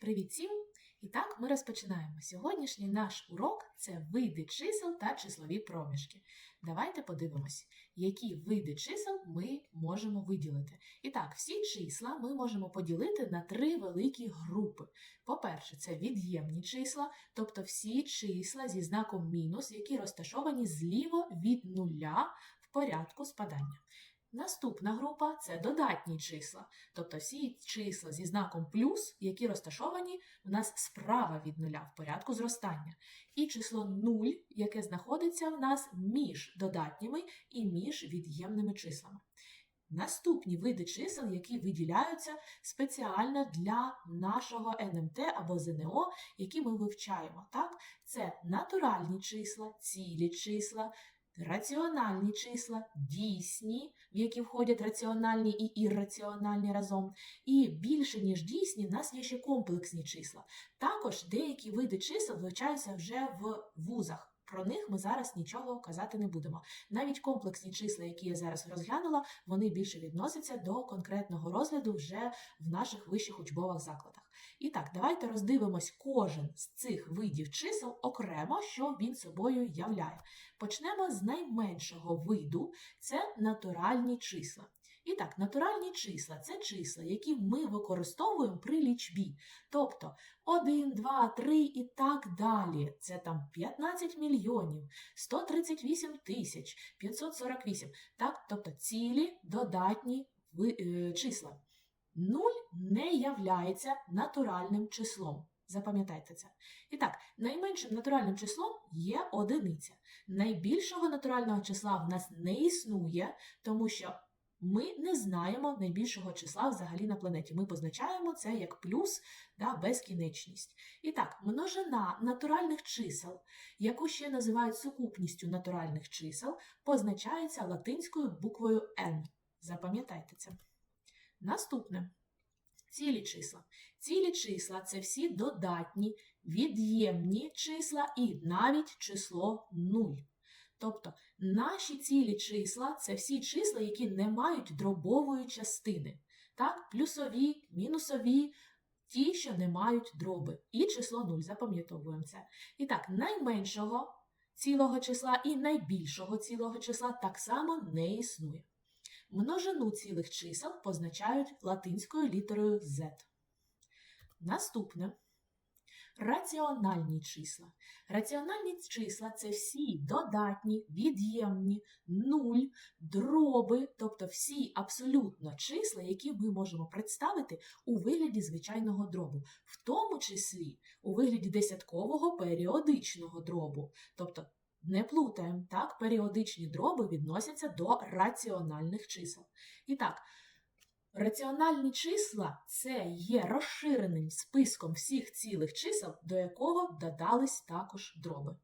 Привіт всім! І так, ми розпочинаємо. Сьогоднішній наш урок це види чисел та числові проміжки. Давайте подивимось, які види чисел ми можемо виділити. І так, всі числа ми можемо поділити на три великі групи. По-перше, це від'ємні числа, тобто всі числа зі знаком мінус, які розташовані зліво від нуля в порядку спадання. Наступна група це додатні числа, тобто всі числа зі знаком плюс, які розташовані у нас справа від нуля в порядку зростання. І число 0, яке знаходиться в нас між додатніми і між від'ємними числами. Наступні види чисел, які виділяються спеціально для нашого НМТ або ЗНО, які ми вивчаємо. Так? Це натуральні числа, цілі числа, раціональні числа, дійсні, в які входять раціональні і ірраціональні разом. І більше, ніж дійсні, в нас є ще комплексні числа. Також деякі види чисел вивчаються вже в вузах. Про них ми зараз нічого казати не будемо. Навіть комплексні числа, які я зараз розглянула, вони більше відносяться до конкретного розгляду вже в наших вищих учбових закладах. І так, давайте роздивимось кожен з цих видів чисел окремо, що він собою являє. Почнемо з найменшого виду це натуральні числа. І так, натуральні числа це числа, які ми використовуємо при лічбі. Тобто 1, 2, 3 і так далі. Це там 15 мільйонів, 138 тисяч, 548. Так, тобто цілі додатні е, числа. Нуль не являється натуральним числом. Запам'ятайте це. І так, найменшим натуральним числом є одиниця. Найбільшого натурального числа в нас не існує, тому що ми не знаємо найбільшого числа взагалі на планеті. Ми позначаємо це як плюс да, безкінечність. І так, множина натуральних чисел, яку ще називають сукупністю натуральних чисел, позначається латинською буквою n. Запам'ятайте це. Наступне. Цілі числа. Цілі числа це всі додатні, від'ємні числа і навіть число 0. Тобто наші цілі числа це всі числа, які не мають дробової частини. Так, плюсові, мінусові, ті, що не мають дроби. І число 0, запам'ятовуємо це. І так, найменшого цілого числа і найбільшого цілого числа так само не існує. Множину цілих чисел позначають латинською літерою Z. Наступне раціональні числа. Раціональні числа це всі додатні, від'ємні, нуль, дроби, тобто всі абсолютно числа, які ми можемо представити у вигляді звичайного дробу, в тому числі у вигляді десяткового періодичного дробу. Тобто не плутаємо, так, періодичні дроби відносяться до раціональних чисел. І так, раціональні числа це є розширеним списком всіх цілих чисел, до якого додались також дроби.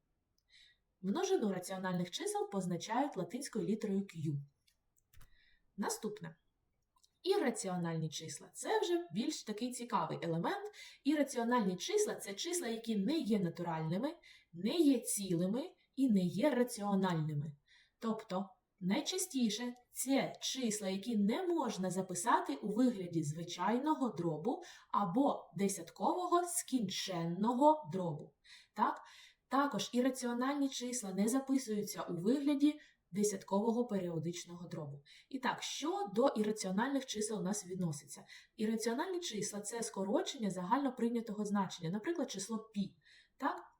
Множину раціональних чисел позначають латинською літерою Q. Наступне. Ірраціональні числа це вже більш такий цікавий елемент. Ірраціональні числа це числа, які не є натуральними, не є цілими і не є раціональними. Тобто, найчастіше це числа, які не можна записати у вигляді звичайного дробу або десяткового скінченного дробу. Так? Також ірраціональні числа не записуються у вигляді десяткового періодичного дробу. І так, що до ірраціональних чисел у нас відноситься? Ірраціональні числа це скорочення загально прийнятого значення, наприклад, число π. Так?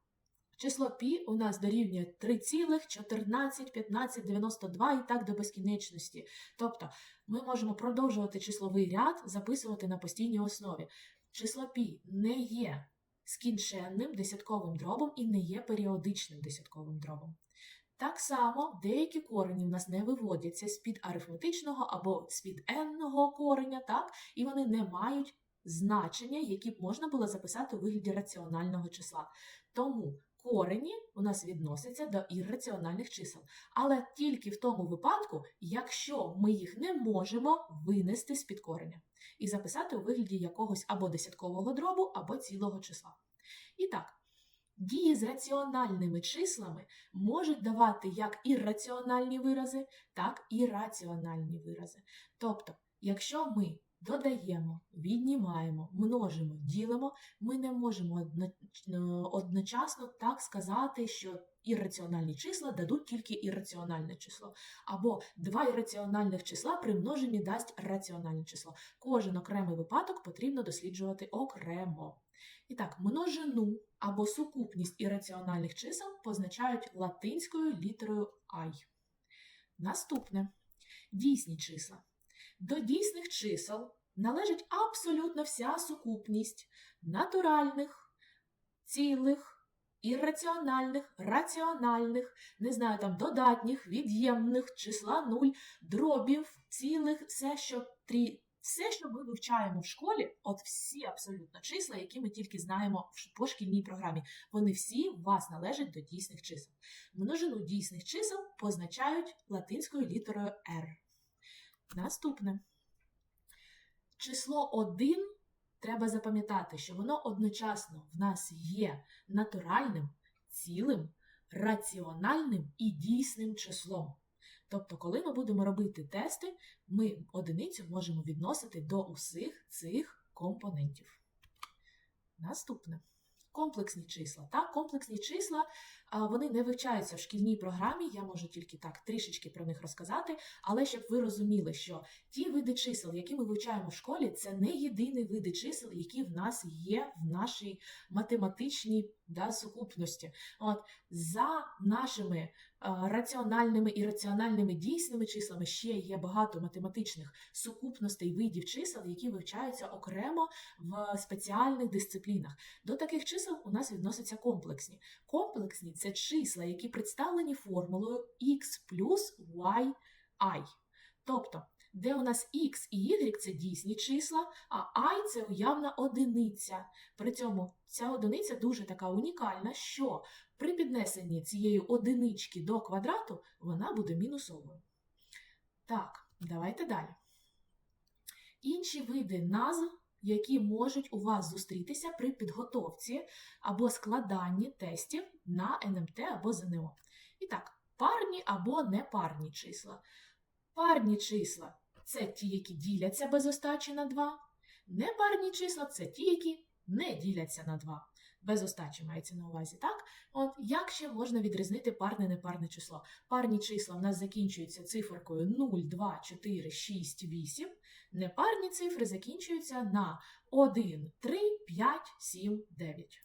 Число π у нас дорівнює 3,14, 15, 92 і так до безкінечності. Тобто ми можемо продовжувати числовий ряд, записувати на постійній основі. Число π не є скінченним десятковим дробом і не є періодичним десятковим дробом. Так само деякі корені в нас не виводяться з-під арифметичного або з-під n-ного кореня, так? і вони не мають значення, які б можна було записати у вигляді раціонального числа. Тому корені у нас відносяться до ірраціональних чисел, але тільки в тому випадку, якщо ми їх не можемо винести з під кореня і записати у вигляді якогось або десяткового дробу, або цілого числа. І так, дії з раціональними числами можуть давати як ірраціональні вирази, так і раціональні вирази. Тобто, якщо ми додаємо, віднімаємо, множимо, ділимо, ми не можемо е, одночасно так сказати, що ірраціональні числа дадуть тільки ірраціональне число. Або два ірраціональних числа при множенні дасть раціональне число. Кожен окремий випадок потрібно досліджувати окремо. І так, множину або сукупність ірраціональних чисел позначають латинською літерою I. Наступне дійсні числа. До дійсних чисел належить абсолютно вся сукупність натуральних, цілих, ірраціональних, раціональних, не знаю, там додатніх, від'ємних, числа нуль, дробів, цілих, все, що трі... все, що ми вивчаємо в школі, от всі абсолютно числа, які ми тільки знаємо по шкільній програмі, вони всі у вас належать до дійсних чисел. Множину дійсних чисел позначають латинською літерою R. Наступне. Число 1 треба запам'ятати, що воно одночасно в нас є натуральним, цілим, раціональним і дійсним числом. Тобто, коли ми будемо робити тести, ми одиницю можемо відносити до усіх цих компонентів. Наступне. Комплексні числа. Так, комплексні числа вони не вивчаються в шкільній програмі. Я можу тільки так трішечки про них розказати. Але щоб ви розуміли, що ті види чисел, які ми вивчаємо в школі, це не єдині види чисел, які в нас є в нашій математичній да, сукупності. От за нашими е, раціональними і раціональними дійсними числами ще є багато математичних сукупностей видів чисел, які вивчаються окремо в спеціальних дисциплінах. До таких чисел у нас відносяться комплексні. Комплексні це числа, які представлені формулою x плюс yi. Тобто, де у нас x і y це дійсні числа, а і це уявна одиниця. При цьому ця одиниця дуже така унікальна, що при піднесенні цієї одинички до квадрату вона буде мінусовою. Так, давайте далі. Інші види назв, які можуть у вас зустрітися при підготовці або складанні тестів на НМТ або ЗНО. І так, парні або непарні числа. Парні числа це ті, які діляться без остачі на 2. Непарні числа це ті, які не діляться на 2. Без остачі мається на увазі, так? От як ще можна відрізнити парне непарне число? Парні числа в нас закінчуються циферкою 0, 2, 4, 6, 8. Непарні цифри закінчуються на 1, 3, 5, 7, 9.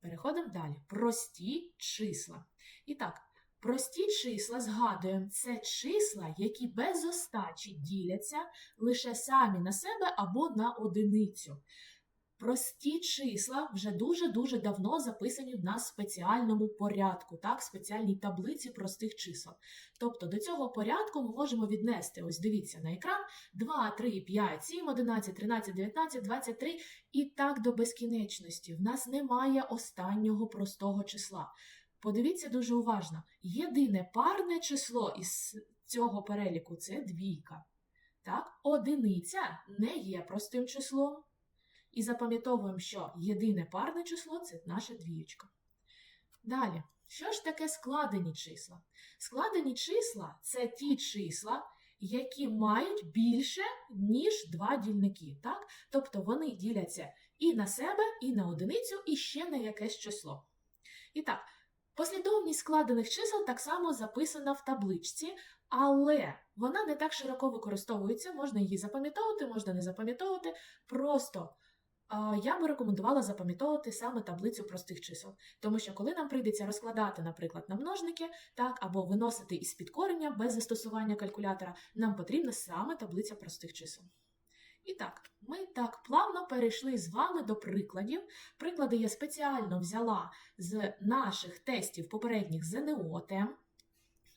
Переходимо далі. Прості числа. І так, прості числа, згадуємо, це числа, які без остачі діляться лише самі на себе або на одиницю. Прості числа вже дуже-дуже давно записані в нас в спеціальному порядку, так, в спеціальній таблиці простих чисел. Тобто до цього порядку ми можемо віднести, ось дивіться на екран, 2, 3, 5, 7, 11, 13, 19, 23 і так до безкінечності. В нас немає останнього простого числа. Подивіться дуже уважно. Єдине парне число із цього переліку це двійка. Так? Одиниця не є простим числом. І запам'ятовуємо, що єдине парне число це наша двієчка. Далі, що ж таке складені числа? Складені числа це ті числа, які мають більше, ніж два дільники. Так? Тобто вони діляться і на себе, і на одиницю, і ще на якесь число. І так, послідовність складених чисел так само записана в табличці, але вона не так широко використовується, можна її запам'ятовувати, можна не запам'ятовувати. Просто я би рекомендувала запам'ятовувати саме таблицю простих чисел. Тому що коли нам прийдеться розкладати, наприклад, на множники, так, або виносити із підкорення без застосування калькулятора, нам потрібна саме таблиця простих чисел. І так, ми так плавно перейшли з вами до прикладів. Приклади я спеціально взяла з наших тестів попередніх ЗНО.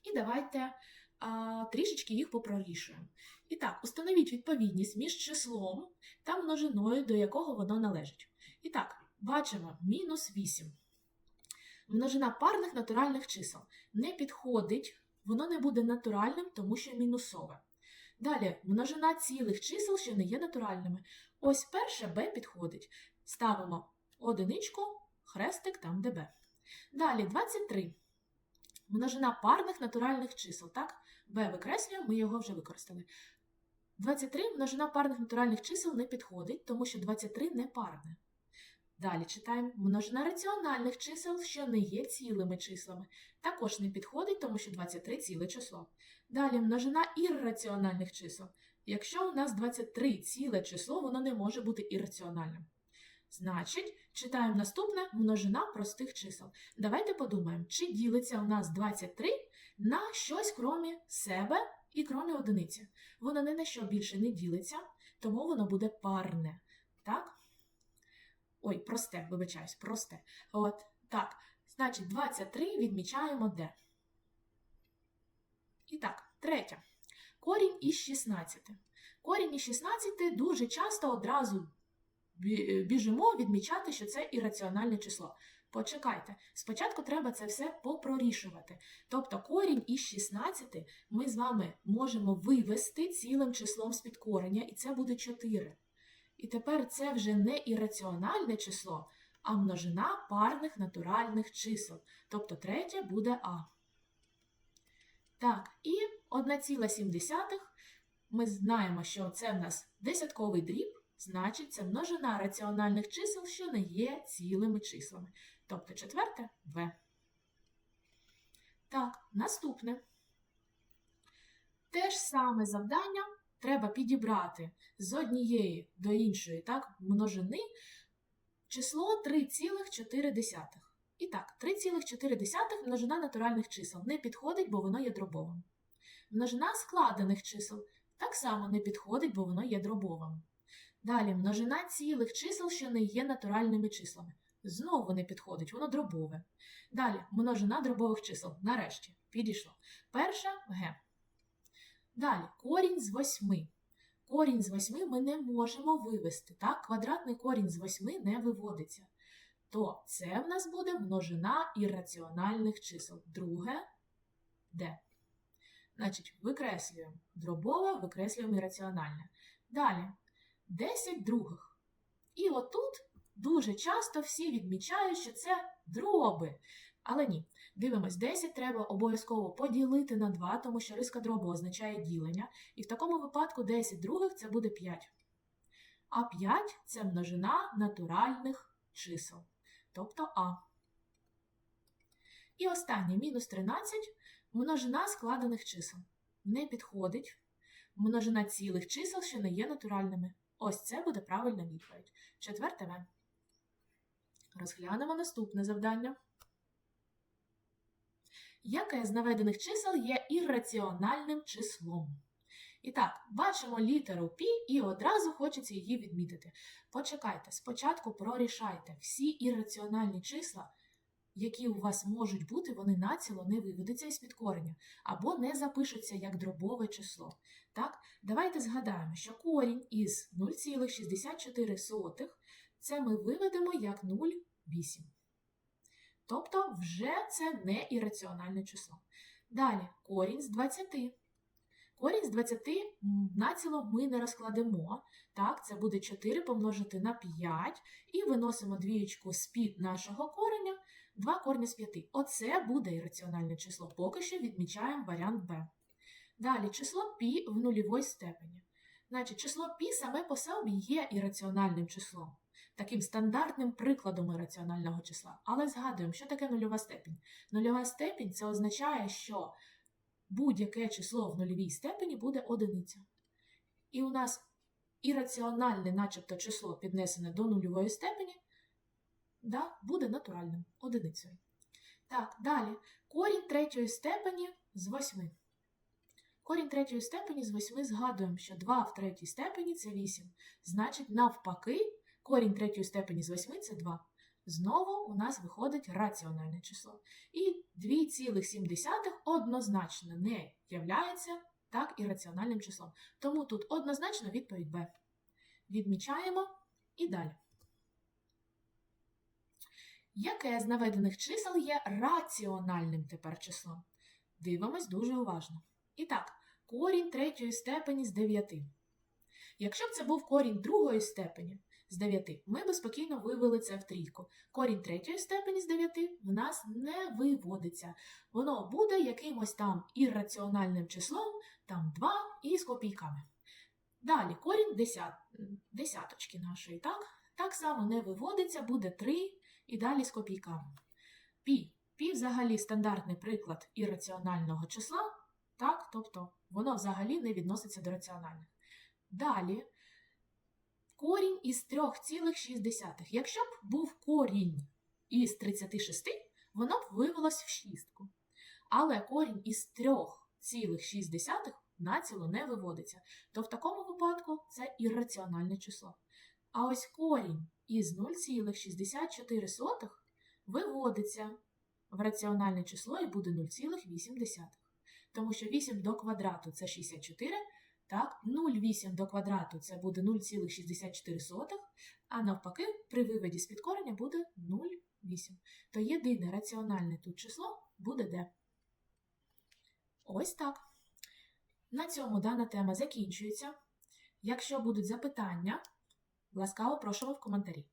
І давайте а, трішечки їх попролішуємо. І так, установіть відповідність між числом та множиною, до якого воно належить. І так, бачимо мінус 8. Множина парних натуральних чисел не підходить, воно не буде натуральним, тому що мінусове. Далі, множина цілих чисел, що не є натуральними. Ось перше b підходить. Ставимо одиничку, хрестик там, де b. Далі 23. Множина парних натуральних чисел. Так? b викреслюємо, ми його вже використали. 23 множина парних натуральних чисел не підходить, тому що 23 не парне. Далі читаємо множина раціональних чисел, що не є цілими числами. Також не підходить, тому що 23 ціле число. Далі множина ірраціональних чисел. Якщо у нас 23 ціле число, воно не може бути ірраціональним. Значить, читаємо наступне множина простих чисел. Давайте подумаємо, чи ділиться у нас 23 на щось крім себе і крім одиниці. Воно ні на що більше не ділиться, тому воно буде парне. Так? Ой, просте, вибачаюсь, просте. От, так. Значить, 23 відмічаємо де. І так, третє. Корінь із 16. Корінь із 16 дуже часто одразу біжимо відмічати, що це ірраціональне число. Почекайте, спочатку треба це все попрорішувати. Тобто корінь із 16 ми з вами можемо вивести цілим числом з підкорення, і це буде 4. І тепер це вже не ірраціональне число, а множина парних натуральних чисел. Тобто третє буде А. Так, і 1,7 ми знаємо, що це в нас десятковий дріб, значить це множина раціональних чисел, що не є цілими числами. Тобто четверте В. Так, наступне. Те ж саме завдання треба підібрати з однієї до іншої так, множини число 3,4. І так, 3,4 множина натуральних чисел не підходить, бо воно є дробовим. Множина складених чисел так само не підходить, бо воно є дробовим. Далі множина цілих чисел, що не є натуральними числами. Знову не підходить, воно дробове. Далі множина дробових чисел. Нарешті підійшло. Перша Г. Далі корінь з восьми. Корінь з восьми ми не можемо вивести. Так? Квадратний корінь з восьми не виводиться. То це в нас буде множина ірраціональних чисел. Друге Д. Значить, викреслюємо дробове, викреслюємо ірраціональне. Далі 10 других. І отут дуже часто всі відмічають, що це дроби. Але ні, дивимось, 10 треба обов'язково поділити на 2, тому що риска дробу означає ділення. І в такому випадку 10 других це буде 5. А 5 це множина натуральних чисел, тобто А. І останнє мінус 13 множина складених чисел. Не підходить. Множина цілих чисел, що не є натуральними. Ось це буде правильна відповідь. Четверте В. Розглянемо наступне завдання. Яке з наведених чисел є ірраціональним числом? І так, бачимо літеру Пі і одразу хочеться її відмітити. Почекайте, спочатку прорішайте всі ірраціональні числа, які у вас можуть бути, вони націло не виведуться із підкорення або не запишуться як дробове число. Так, давайте згадаємо, що корінь із 0,64 це ми виведемо як 0,8. Тобто вже це не ірраціональне число. Далі корінь з 20. Корінь з 20 націло ми не розкладемо. Так, це буде 4 помножити на 5 і виносимо двієчку з-під нашого кореня 2 корня з 5. Оце буде ірраціональне число. Поки що відмічаємо варіант Б. Далі число π в нульовій степені. Значить, число π саме по собі є ірраціональним числом, таким стандартним прикладом ірраціонального числа. Але згадуємо, що таке нульова степінь. Нульова степінь це означає, що будь-яке число в нульовій степені буде одиниця. І у нас ірраціональне, начебто, число піднесене до нульової степені, да, буде натуральним одиницею. Так, далі. Корінь третьої степені з восьми. Корінь третьої степені з 8 згадуємо, що 2 в третій степені це 8. Значить, навпаки, корінь третьої степені з 8 це 2. Знову у нас виходить раціональне число. І 2,7 однозначно не являється так і раціональним числом. Тому тут однозначно відповідь Б. Відмічаємо і далі. Яке з наведених чисел є раціональним тепер числом? Дивимось дуже уважно. І так, корінь третьої степені з 9. Якщо б це був корінь другої степені з 9, ми б спокійно вивели це в трійку. Корінь третьої степені з 9 в нас не виводиться. Воно буде якимось там ірраціональним числом, там 2 і з копійками. Далі корінь десят, десяточки нашої, так? Так само не виводиться, буде 3 і далі з копійками. Пі. Пі взагалі стандартний приклад ірраціонального числа, так? Тобто воно взагалі не відноситься до раціональних. Далі корінь із 3,6. Якщо б був корінь із 36, воно б вивелось в шістку. Але корінь із 3,6 націло не виводиться, то в такому випадку це ірраціональне число. А ось корінь із 0,64 виводиться в раціональне число і буде 0,8. Тому що 8 до квадрату це 64, так, 0,8 до квадрату це буде 0,64, а навпаки, при виводі з підкорення буде 0,8. То єдине раціональне тут число буде d. Ось так. На цьому дана тема закінчується. Якщо будуть запитання, ласкаво просимо в коментарі.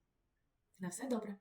На все добре!